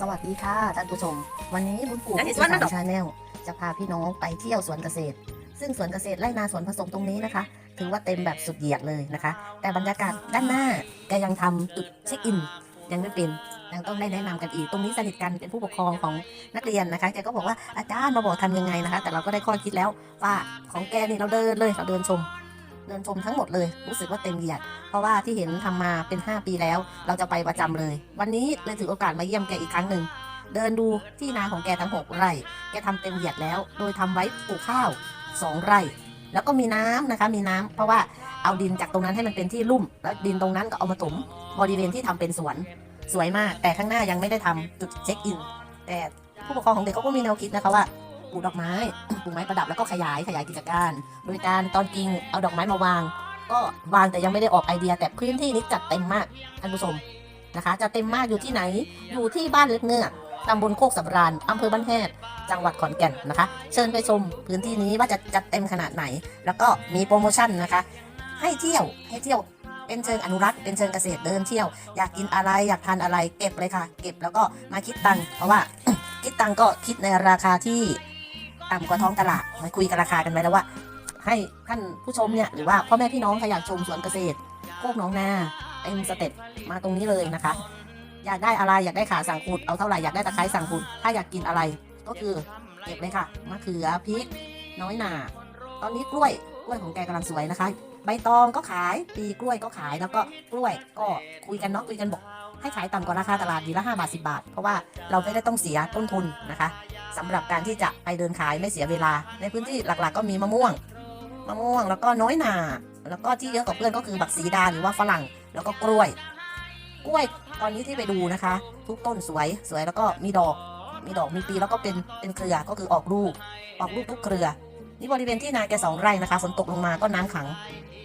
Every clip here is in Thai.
สวัสดีค่ะท่านผู้ชม วันนี้บุญกูแล้วที่ที่สวนมันดอกชาแนลจะพาพี่น้องไปเที่ยวสวนเกษตร ซึ่งสวนเกษตรไร่นาสวนผสมตรงนี้นะคะ ถือว่าเต็มแบบสุดเหยียดเลยนะคะ แต่บรรยากาศด้านหน้าแกยังทำจุดเช็คอิน ยังไม่เป็นยังต้องได้แนะนำกันอีก ตรงนี้สนิทกันเป็นผู้ปกครองของนักเรียนนะคะแกก็บอกว่าอาจารย์มาบอกทำยังไงนะคะ แต่เราก็ได้ข้อคิดแล้วว่าของแกนี่เราเดินเลยเราเดินชม เดินชมทั้งหมดเลย รู้สึกว่าเต็มเหยียดเพราะว่าที่เห็นทำมาเป็น 5 ปีแล้ว เราจะไปประจำเลย วันนี้เลยถือโอกาสมาเยี่ยมแกอีกครั้งหนึ่งเดินดูที่นาของแกทั้ง6ไร่ แกทำเต็มเหยียดแล้ว โดยทำไว้ปลูกข้าว2ไร่ แล้วก็มีน้ำนะคะ มีน้ำเพราะว่าเอาดินจากตรงนั้นให้มันเป็นที่ลุ่ม แล้วดินตรงนั้นก็เอามาถมบริเวณที่ทำเป็นสวน สวยมาก แต่ข้างหน้ายังไม่ได้ทำจุดเช็คอิน แต่ผู้ปกครองของเด็กเขาก็มีแนวคิดนะคะว่า ลูกดอกไม้ปลูกไม้ประดับแล้วก็ขยายขยายกิจการ โดยการตอนกิ่งเอาดอกไม้มาวาง ก็วางแต่ยังไม่ได้ออกไอเดีย แต่พื้นที่นี้จัดเต็มมากท่านผู้ชมนะคะ จะเต็มมากอยู่ที่ไหน อยู่ที่บ้านเล็กเงือกตำบลโคกสำราญอำเภอบ้านแฮดจังหวัดขอนแก่นนะคะ เชิญไปชมพื้นที่นี้ว่าจะจัดเต็มขนาดไหน แล้วก็มีโปรโมชั่นนะคะ ให้เที่ยวให้เที่ยวเป็นเชิงอนุรักษ์เป็นเชิงเกษตรเดินเที่ยว อยากกินอะไรอยากทานอะไรเก็บเลยค่ะ เก็บแล้วก็มาคิดตังค์เพราะว่าคิดตังค์ก็คิดในราคาที่ ต่ำกว่าท้องตลาดมาคุยกันราคากันไว้แล้วว่า ให้ท่านผู้ชมเนี่ยหรือว่าพ่อแม่พี่น้องใครอยากชมสวนเกษตรโคกน้องนาเต็มสเต็ปมาตรงนี้เลยนะคะ อยากได้อะไรอยากได้ขาสั่งขุดเอาเท่าไหร่อยากได้ตะไคร้สั่งขุดถ้าอยากกินอะไรก็คือเก็บเลยค่ะมะเขือพริก น้อยหนาตอนนี้กล้วยกล้วยของแกกำลังสวยนะคะ ใบตองก็ขายปีกล้วยก็ขายแล้วก็กล้วยก็คุยกันเนาะคุยกันบอก ให้ขายต่ำกว่าราคาตลาดดีละ5บาท 10 บาท เพราะว่าเราไม่ได้ต้องเสียต้นทุนนะคะสำหรับการที่จะไปเดินขายไม่เสียเวลา ในพื้นที่หลักๆ ก็มีมะม่วง มะม่วงแล้วก็น้อยหนาแล้วก็ที่เยอะกว่าเพื่อนก็คือบักสีดาหรือว่าฝรั่งแล้วก็กล้วย กล้วยตอนนี้ที่ไปดูนะคะ ทุกต้นสวยสวยแล้วก็มีดอก มีดอกมีปีแล้วก็เป็นเป็นเครือก็คือออกลูกออกลูกทุกเครือ นี่บริเวณที่นาแกสองไร่นะคะฝนตกลงมาก็น้ำขัง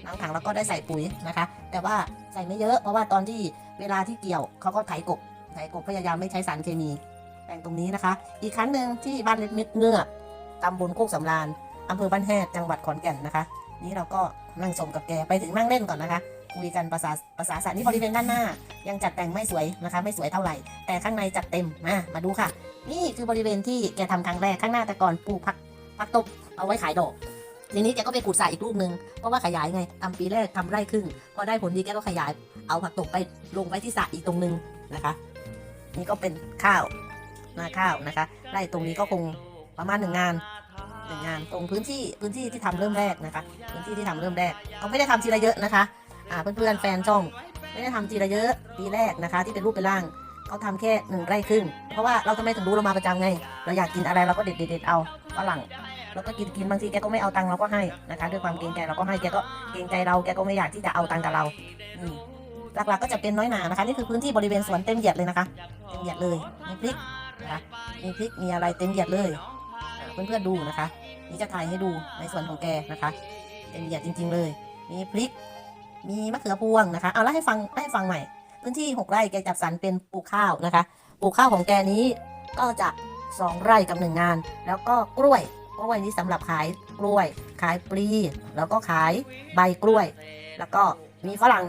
น้ำขังแล้วก็ได้ใส่ปุ๋ยนะคะ แต่ว่าใส่ไม่เยอะเพราะว่าตอนที่เวลาที่เกี่ยวเขาก็ไถกบไถกบพยายามไม่ใช้สารเคมีแปลงตรงนี้นะคะ อีกครั้งหนึ่งที่บ้านเล็กนิดเงือตำบลโคกสำราญอำเภอบ้านแฮดจังหวัดขอนแก่นนะคะ นี่เราก็นั่งชมกับแกไปถึงนั่งเล่นก่อนนะคะคุยกันภาษาภาษาสัตว์นี่บริเวณด้านหน้า ยังจัดแต่งไม่สวยนะคะ ไม่สวยเท่าไหร่ แต่ข้างในจัดเต็มมามาดูค่ะ นี่คือบริเวณที่แกทำครั้งแรกข้างหน้าแต่ก่อนปลูกผักผักตบเอาไว้ขายดอก ทีนี้แกก็ไปขุดสระอีกลูกนึงเพราะว่าขยายไงทำปีแรกทำไร่ครึ่งพอได้ผลดีแกก็ขยาย เอาผักตบไปลงไว้ที่สระอีกตรงนึงนะคะ นี่ก็เป็นข้าวนาข้าวนะคะไร่ตรงนี้ก็คงประมาณหนึ่งงานหนึ่งงานตรงพื้นที่พื้นที่ที่ทำเริ่มแรกนะคะพื้นที่ที่ทำเริ่มแรกเขาไม่ได้ทำทีละเยอะนะคะอ่าเพื่อนๆแฟนช่องไม่ได้ทำทีละเยอะปีแรกนะคะ ที่เป็นรูปเป็นร่างเขาทำแค่หนึ่งไร่ครึ่งเพราะว่าเราทำไมถึงรู้เรามาประจำไง เราอยากกินอะไรเราก็เด็ดเด็ดๆเอาฝรั่ง เราก็กินกินบางทีแกก็ไม่เอาตังค์เราก็ให้นะคะ ด้วยความเกรงใจเราก็ให้แกก็เกรงใจเราแกก็ไม่อยากที่จะเอาตังค์กับเราหลักๆก็จะเป็นน้อยหนานะคะนี่คือพื้นที่บริเวณสวนเต็มเหยียดเลยนะคะเต็มเหยียดเลยมีพริกนะคะมีพริกมีอะไรเต็มเหยียดเลยเพื่อนๆดูนะคะ นี่จะถ่ายให้ดูในส่วนของแกนะคะเต็มเหยียดจริง ๆ เลย มีพริก มีมะเขือพวงนะคะเอาแล้วให้ฟังให้ฟังใหม่พื้นที่ 6 ไร่แกจัดสรรเป็นปลูกข้าวนะคะ ปลูกข้าวของแกนี้ก็จะ 2 ไร่กับ 1 งาน แล้วก็กล้วย กล้วยนี้สำหรับขายกล้วย ขายปลีแล้วก็ขายใบกล้วย แล้วก็มีฝรั่ง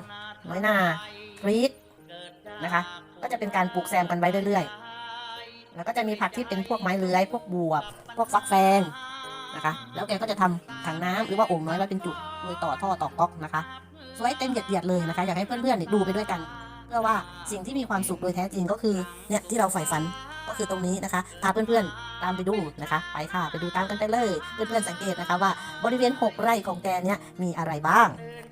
น้อยหนาพริกนะคะ ก็จะเป็นการปลูกแซมกันไว้เรื่อยๆ แล้วก็จะมีผักที่เป็นพวกไม้เลื้อยพวกบวบ พวกฟักแฟงนะคะ แล้วแกก็จะทำถังน้ำหรือว่าโอ่งน้อยไว้เป็นจุดโดยต่อท่อต่อก๊อกนะคะสวยเต็มเหยียดๆเลยนะคะ อยากให้เพื่อนๆดูไปด้วยกัน เพื่อว่าสิ่งที่มีความสุขโดยแท้จริงก็คือเนี่ยที่เราใฝ่ฝัน ก็คือตรงนี้นะคะพาเพื่อนๆตามไปดูนะคะ ไปค่ะไปดูตามกันไปเลย เพื่อนๆสังเกตนะคะว่าบริเวณ 6 ไร่ของแกเนี่ยมีอะไรบ้างเช้า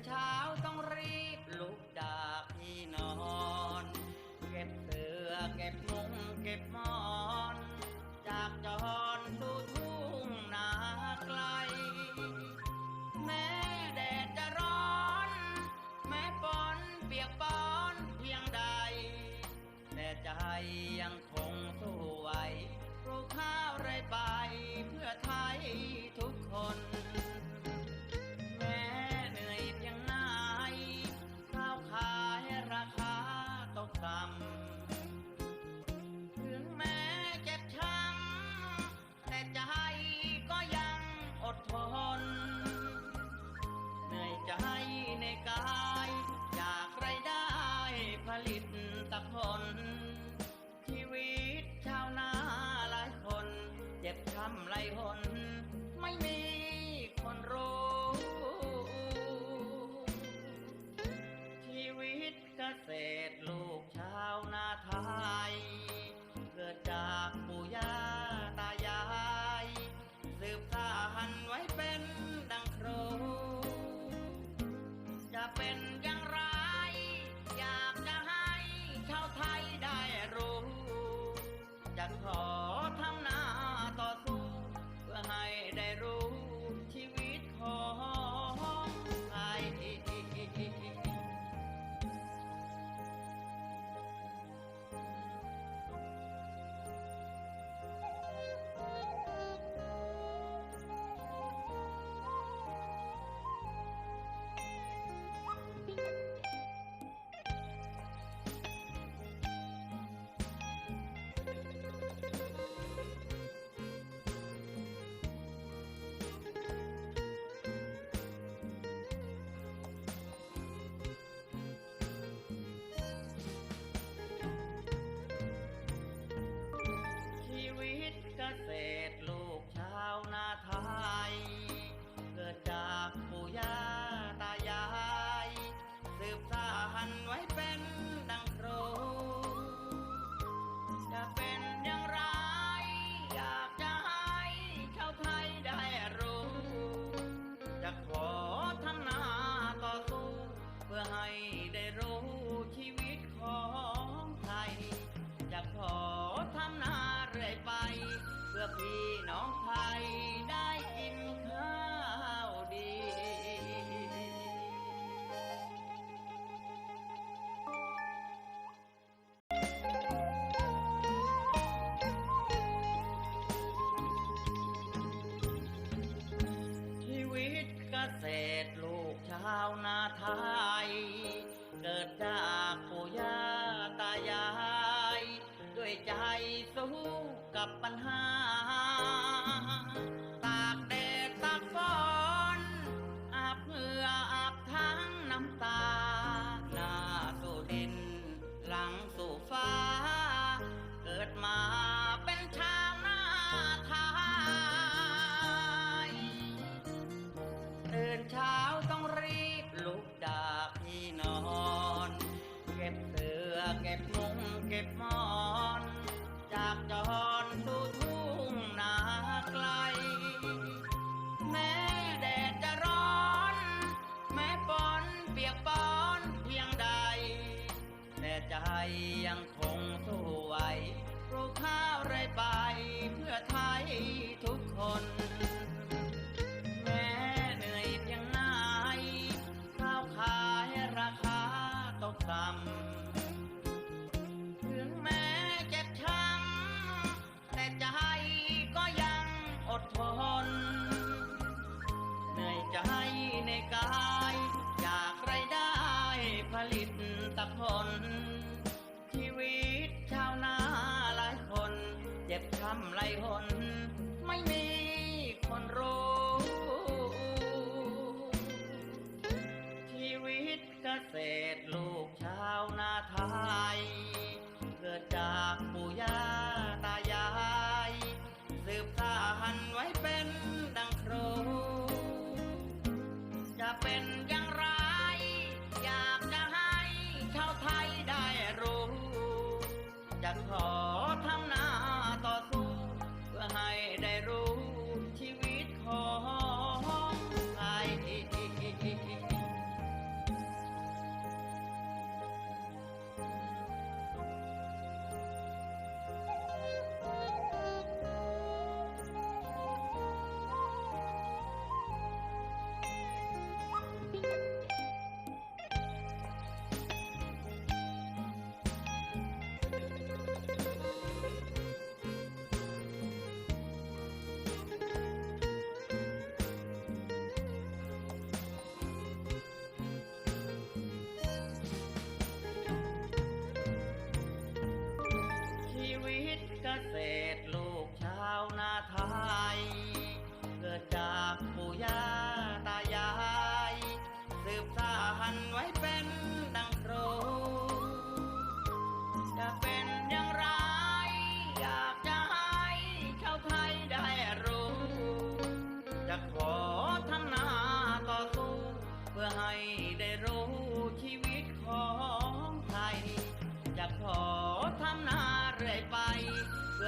ต้อง พื่อพี่น้องไทยได้ับปัญหา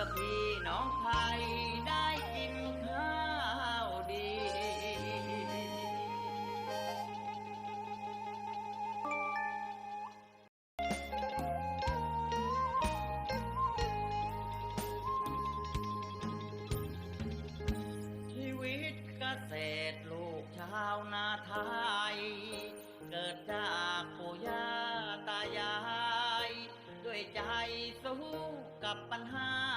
อพี่น้องไทยได้กินข้าวดี ชีวิตเกษตรลูกชาวนาไทย เกิดจากปู่ย่าตายาย ด้วยใจสู้กับปัญหา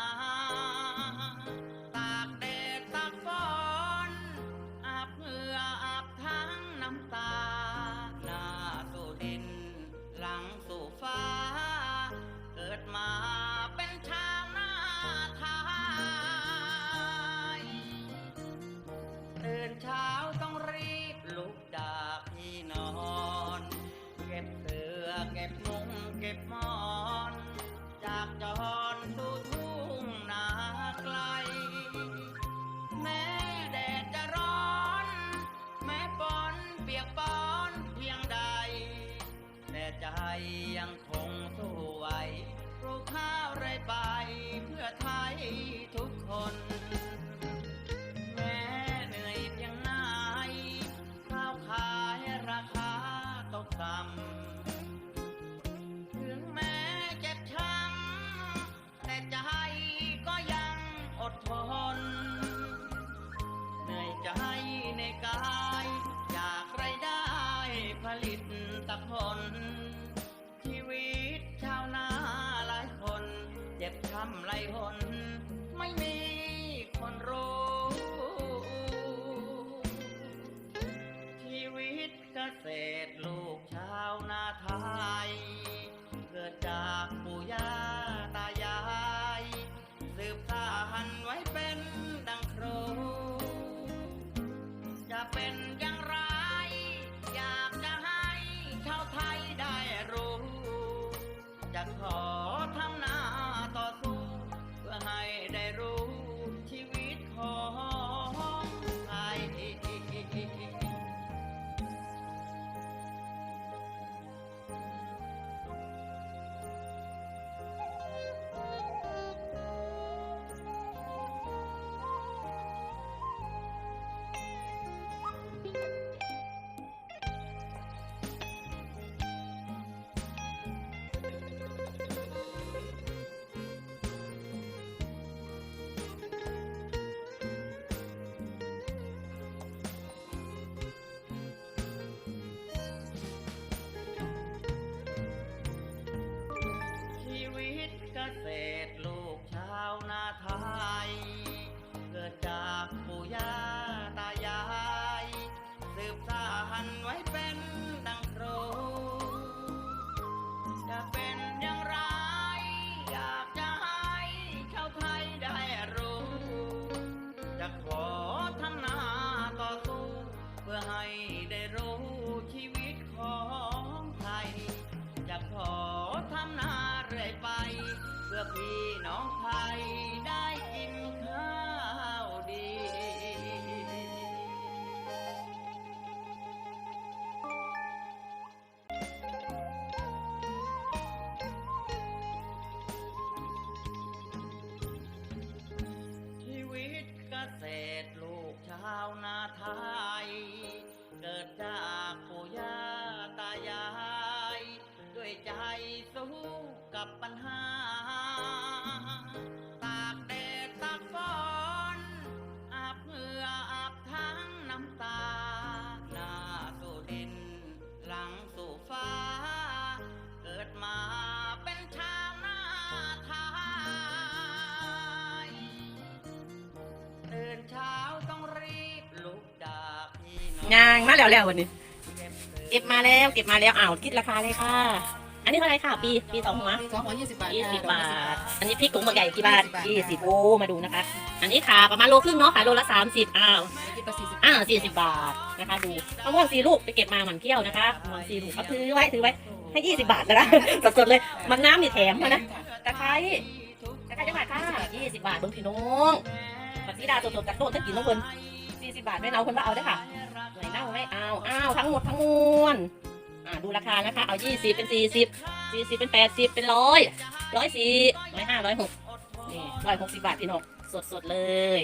ำไรหน พื่อพี่น้องไท ที่นอนงานมาแล้วแล้ววันนี้เก็บเก็บมาแล้วเก็บมาแล้วอ้าวคิดราคาเลยค่ะ อันนี้เท่าไหรค่ะ ปีปีสองหัวสองร้อยยี่สิบบาทยี่สิบค่ะบาท อันนี้พริกถุงบางใหญ่กี่บาท20บาทยี่สิบโอ้มาดูนะคะ อันนี้ขาประมาณโลครึ่งเนาะขายโลละสามสิบอ้าวคิดไปสี่สิบอ้าวสี่สิบบาทนะคะดูมะม่วงสี่ลูกไปเก็บมาหมันเที่ยวนะคะมะม่วงสี่ลูกเอาถือไว้ถือไว้ให้ยี่สิบบาทนะคะสดๆเลยมันน้ำนี่แถมมานะตะไคร้ตะไคร้จังหวัดค่ะยี่สิบบาทเบิ่งพี่น้องบัตรสีดาสดๆจากโต๊ะจะกินน้องเพิ่นสี่สิบบาทไม่เอาคนว่าเอาได้อค่ะ หน่อยเน่าไม่เอาอ้าวทั้งหมดทั้งมวลอ่าดูราคานะคะ เอายี่สิบเป็นสี่สิบสี่สิบเป็นแปดสิบเป็นร้อยร้อยสี่ร้อยห้าร้อยหกนี่ร้อยหกสิบบาทพี่น้องสดๆเลย